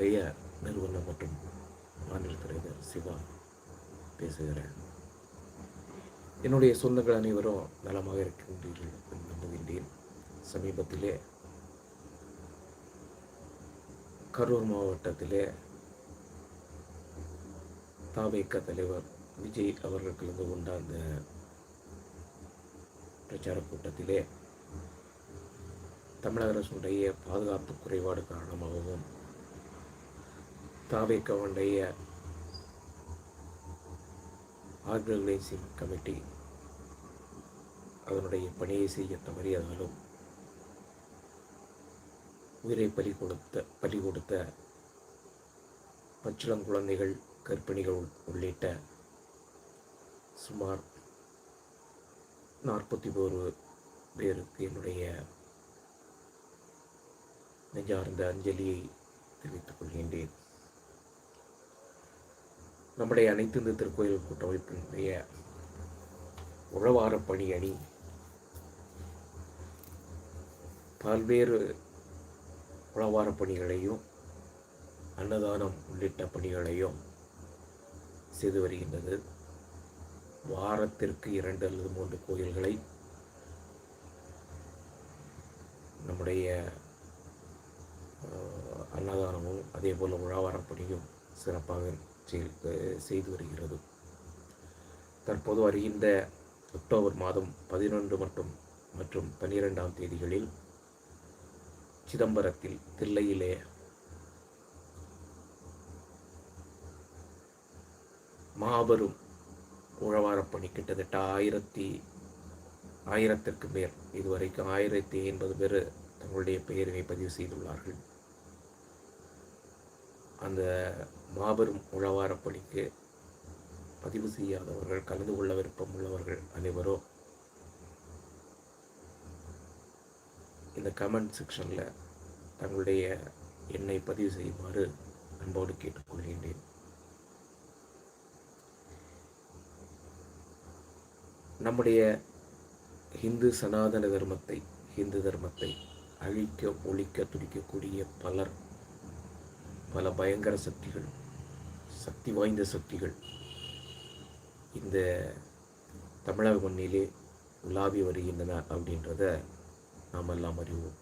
அமைப்பினுடைய நிறுவனம் மற்றும் மாநில தலைவர் சிவா பேசுகிறேன் என்னுடைய சொந்தங்கள் அனைவரும் நலமாக இருக்கின்றீர்கள் என்று நம்புகின்றேன். சமீபத்திலே கரூர் மாவட்டத்திலே தாவேக்க தலைவர் விஜய் அவர்கள் கலந்து கொண்ட அந்த பிரச்சார கூட்டத்திலே தமிழக அரசுடைய பாதுகாப்பு குறைபாடு காரணமாகவும் தாவேக்கவுடைய ஆர்கனைசிங் கமிட்டி அதனுடைய பணியை செய்ய தவறியதாலும் உயிரை பலி கொடுத்த பலி கொடுத்த பச்சிளங்குழந்தைகள் கர்ப்பிணிகள் உள்ளிட்ட சுமார் நாற்பத்தி ஒரு பேருக்கு என்னுடைய நெஞ்சார்ந்த அஞ்சலியை தெரிவித்துக் கொள்கின்றேன். நம்முடைய அனைத்து இந்த திருக்கோயில் கூட்டமைப்பினுடைய உழவார பணி அணி பல்வேறு உழவார பணிகளையும் அன்னதானம் உள்ளிட்ட பணிகளையும் செய்து வருகின்றது. வாரத்திற்கு இரண்டு அல்லது மூன்று கோயில்களை நம்முடைய அன்னதானமும் அதே போல் உழவார பணியும் சிறப்பாக செய்து வருகிறது. தற்போது வருகின்ற அக்டோபர் மாதம் பதினொன்று மற்றும் மற்றும் பன்னிரெண்டாம் தேதிகளில் சிதம்பரத்தில் தில்லையிலே மாபெரும் உழவாரப்பணி கிட்டத்தட்ட ஆயிரத்தி ஆயிரத்திற்கு மேல். இதுவரைக்கும் ஆயிரத்தி எண்பது பேர் தங்களுடைய பெயரினை பதிவு செய்துள்ளார்கள். அந்த மாபெரும் உழவாரப் பணிக்கு பதிவு செய்யாதவர்கள் கலந்து கொள்ள விருப்பம் உள்ளவர்கள் அனைவரும் இந்த கமெண்ட் செக்ஷனில் தங்களுடைய எண்ணை பதிவு செய்யுமாறு அன்போடு கேட்டுக்கொள்கின்றேன். நம்முடைய இந்து சனாதன தர்மத்தை இந்து தர்மத்தை அழிக்க ஒழிக்க துடிக்கக்கூடிய பலர் பல பயங்கர சக்திகள் சக்தி வாய்ந்த சக்திகள். இந்த தமிழக மண்ணிலே உலாவி வருகின்றன அப்படின்றத நாம் எல்லாம் அறிவோம்.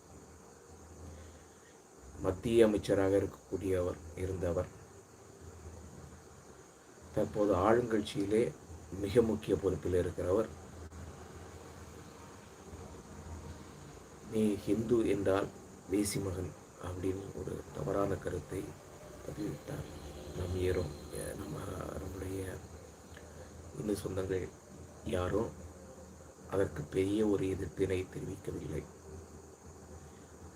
மத்திய அமைச்சராக இருக்கக்கூடியவர் இருந்தவர் தற்போது ஆளுங்கட்சியிலே மிக முக்கிய பொறுப்பில் இருக்கிறவர் நீ ஹிந்து என்றால் தேசி மகன் அப்படின்னு ஒரு தவறான கருத்தை பதிவிட்டார். நம் ஏறும். நம்ம நம்முடைய இந்து சொந்தங்கள் யாரும் அதற்கு பெரிய ஒரு எதிர்ப்பினை தெரிவிக்கவில்லை.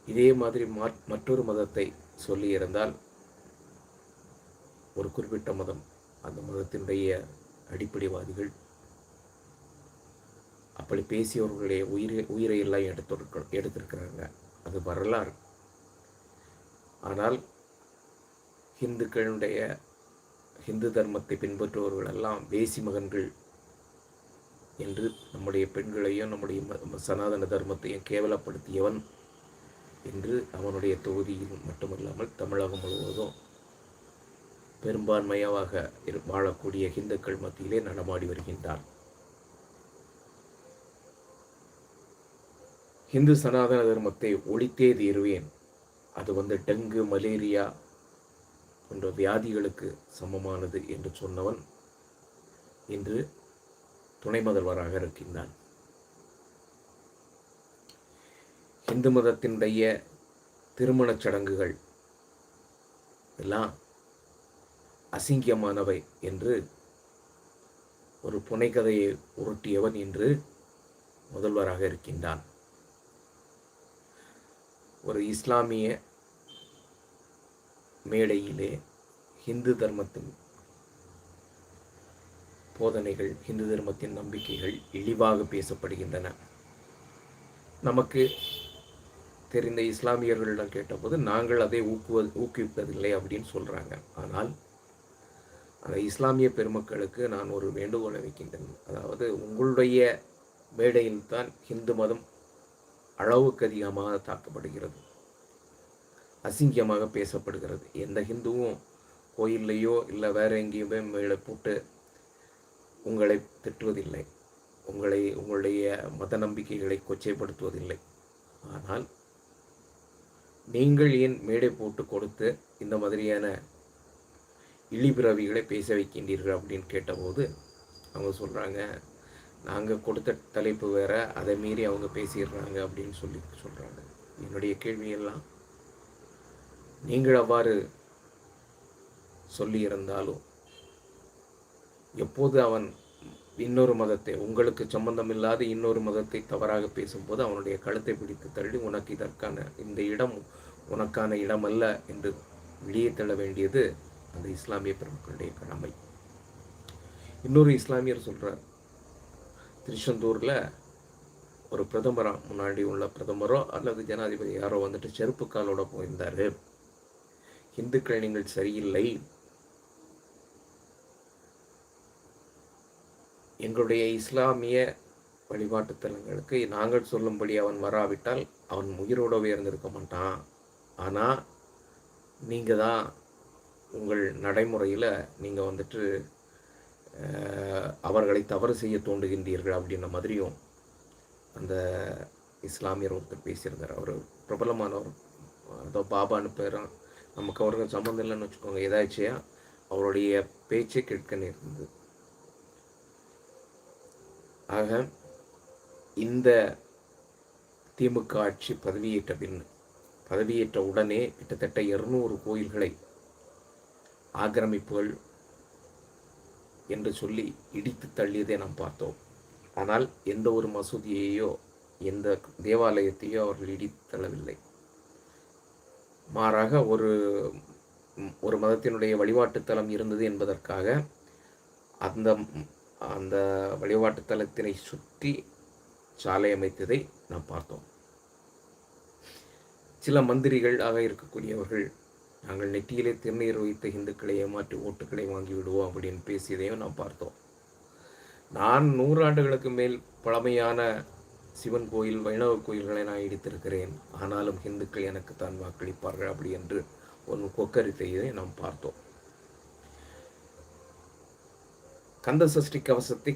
இதே மாதிரி மற்றொரு மதத்தை சொல்லியிருந்தால் ஒரு குறிப்பிட்ட மதம் அந்த மதத்தினுடைய அடிப்படைவாதிகள் அப்படி பேசியவர்களுடைய உயிரை உயிரை எல்லாம் எடுத்து எடுத்திருக்கிறாங்க. அது வரலாறு. ஆனால் இந்துக்களுடைய ஹிந்து தர்மத்தை பின்பற்றுபவர்கள் எல்லாம் தேசி மகன்கள் என்று நம்முடைய பெண்களையும் நம்முடைய ம- சனாதன தர்மத்தையும் கேவலப்படுத்தியவன் என்று அவனுடைய தொகுதியில் மட்டுமல்லாமல் தமிழகம் முழுவதும் பெரும்பான்மையாக இரு- வாழக்கூடிய இந்துக்கள் மத்தியிலே நடமாடி வருகின்றான். இந்து சனாதன தர்மத்தை ஒழித்தே தீர்வேன். அது வந்து டெங்கு மலேரியா போன்ற வியாதிகளுக்கு சமமானது என்று சொன்னவன் இன்று துணை முதல்வராக இருக்கின்றான். இந்து மதத்தினுடைய திருமணச் சடங்குகள் எல்லாம் அசிங்கமானவை என்று ஒரு புனைக்கதையை உருட்டியவன் இன்று முதல்வராக இருக்கின்றான். ஒரு இஸ்லாமிய மேடையிலே ஹிந்து தர்மத்தின் போதனைகள் ஹிந்து தர்மத்தின் நம்பிக்கைகள் இழிவாக பேசப்படுகின்றன. நமக்கு தெரிந்த இஸ்லாமியர்களிடம் கேட்டபோது நாங்கள் அதை ஊக்குவ ஊக்குவிப்பதில்லை அப்படின்னு சொல்கிறாங்க ஆனால் அந்த இஸ்லாமிய பெருமக்களுக்கு நான் ஒரு வேண்டுகோளை வைக்கின்றேன் அதாவது உங்களுடைய மேடையில்தான் ஹிந்து மதம் அளவுக்கு அதிகமாக தாக்கப்படுகிறது. அசிங்கமாக பேசப்படுகிறது. எந்த ஹிந்துவும் கோயில்லையோ இல்லை வேறு எங்கேயுமே மேலே போட்டு உங்களை திட்டுவதில்லை. உங்களை உங்களுடைய மத நம்பிக்கைகளை கொச்சைப்படுத்துவதில்லை. ஆனால் நீங்கள் ஏன் மேடை போட்டு கொடுத்து இந்த மாதிரியான இழிபிறவிகளை பேச வைக்கின்றீர்கள் அப்படின்னு கேட்டபோது அவங்க சொல்கிறாங்க நாங்கள் கொடுத்த தலைப்பு வேற அதை மீறி அவங்க பேசிடுறாங்க அப்படின்னு சொல்லி சொல்கிறாங்க என்னுடைய கேள்வியெல்லாம் நீங்கள் அவ்வாறு சொல்லியிருந்தாலும் எப்போது அவன் இன்னொரு மதத்தை உங்களுக்கு சம்பந்தமில்லாத இன்னொரு மதத்தை தவறாக பேசும்போது அவனுடைய கழுத்தை பிடித்து தள்ளி உனக்கு இதற்கான இந்த இடம் உனக்கான இடம் அல்ல என்று வெளியே தள்ள வேண்டியது அந்த இஸ்லாமிய பெருமக்களுடைய கடமை. இன்னொரு இஸ்லாமியர் சொல்கிறார் திருச்செந்தூரில் ஒரு பிரதமராக முன்னாடி உள்ள பிரதமரோ அல்லது ஜனாதிபதி யாரோ வந்துட்டு செருப்பு காலோட போயிருந்தார். இந்துக்கள் நீங்கள் சரியில்லை. எங்களுடைய இஸ்லாமிய வழிபாட்டு தலங்களுக்கு நாங்கள் சொல்லும்படி அவன் வராவிட்டால் அவன் உயிரோடவே இருந்திருக்க மாட்டான். ஆனால் நீங்கள் தான் உங்கள் நடைமுறையில் நீங்கள் வந்துட்டு அவர்களை தவறு செய்ய தோண்டுகின்றீர்கள் அப்படின்ற மாதிரியும் அந்த இஸ்லாமியர் ஒருத்தர் பேசியிருந்தார். அவர் பிரபலமானவர். அதோ பாபான்னு பேரும் நமக்கு அவருக்கு சம்மந்தம் இல்லைன்னு வச்சுக்கோங்க. ஏதாச்சியா அவருடைய பேச்சை கேட்க நேர்ந்தது. ஆக இந்த திமுக ஆட்சி பதவியேற்ற பின் பதவியேற்ற உடனே கிட்டத்தட்ட இருநூறு கோயில்களை ஆக்கிரமிப்புகள் என்று சொல்லி இடித்து தள்ளியதை நாம் பார்த்தோம். ஆனால் எந்த ஒரு மசூதியையோ எந்த தேவாலயத்தையோ அவர்கள் இடித்து தள்ளவில்லை மாறாக ஒரு ஒரு மதத்தினுடைய வழிபாட்டுத்தலம் இருந்தது என்பதற்காக அந்த அந்த வழிபாட்டுத்தலத்தினை சுற்றி சாலை அமைத்ததை நாம் பார்த்தோம். சில மந்திரிகள் ஆக இருக்கக்கூடியவர்கள் நாங்கள் நெற்றியிலே திருநீர் வைத்த இந்துக்களை ஏமாற்றி ஓட்டுக்களை வாங்கி விடுவோம் அப்படின்னு பேசியதையும் நாம் பார்த்தோம். நான் நூறாண்டுகளுக்கு மேல் பழமையான சிவன் கோயில் வைணவ கோயில்களை நான் இடித்திருக்கிறேன் ஆனாலும் இந்துக்கள் எனக்கு தான் வாக்களிப்பார்கள் அப்படி என்று ஒன்று கொக்கரித்தையை நாம் பார்த்தோம் கந்த சஷ்டி கவசத்தை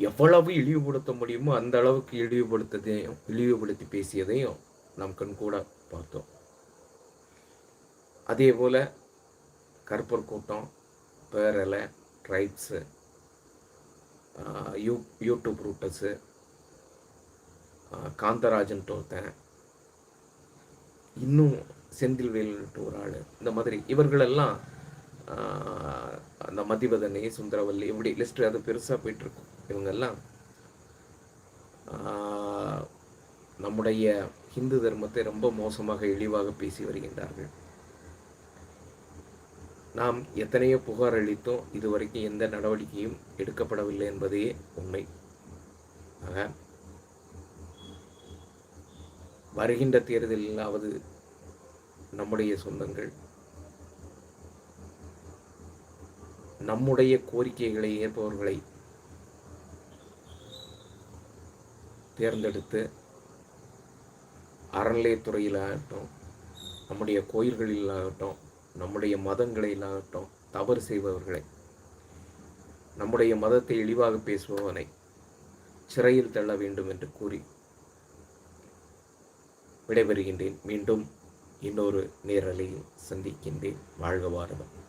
எவ்வளவு இழிவுபடுத்த முடியுமோ அந்த அளவுக்கு இழிவுபடுத்ததையும் இழிவுபடுத்தி பேசியதையும் நாம் கண்கூட பார்த்தோம் அதே போல் கருப்பர் கூட்டம் பேரலை ட்ரைப்ஸு யூ யூடியூப் ரூட்டஸு காந்தராஜன் ஒருத்தன் இன்னும் செந்தில்வேல்ட்டு ஒரு ஆள் இந்த மாதிரி இவர்களெல்லாம் அந்த மதிவதனை சுந்தரவல்லி இப்படி லிஸ்ட்டு அது பெருசாக போயிட்டுருக்கும். இவங்கெல்லாம் நம்முடைய ஹிந்து தர்மத்தை ரொம்ப மோசமாக இழிவாக பேசி வருகின்றார்கள். நாம் எத்தனையோ புகார் அளித்தோம் இதுவரைக்கும் எந்த நடவடிக்கையும் எடுக்கப்படவில்லை என்பதே உண்மை. ஆக வருகின்ற தேர்தலிலாவது நம்முடைய சொந்தங்கள் நம்முடைய கோரிக்கைகளை ஏற்பவர்களை தேர்ந்தெடுத்து அறநிலையத்துறையிலாகட்டும் நம்முடைய கோயில்களிலாகட்டும் நம்முடைய மதங்களிலாகட்டும் தவறு செய்பவர்களை நம்முடைய மதத்தை இழிவாக பேசுபவனை சிறையில் தள்ள வேண்டும் என்று கூறி விடைபெறுகின்றேன். மீண்டும் இன்னொரு நேரலையில் சந்திக்கின்றேன். வாழ்க வாரதம்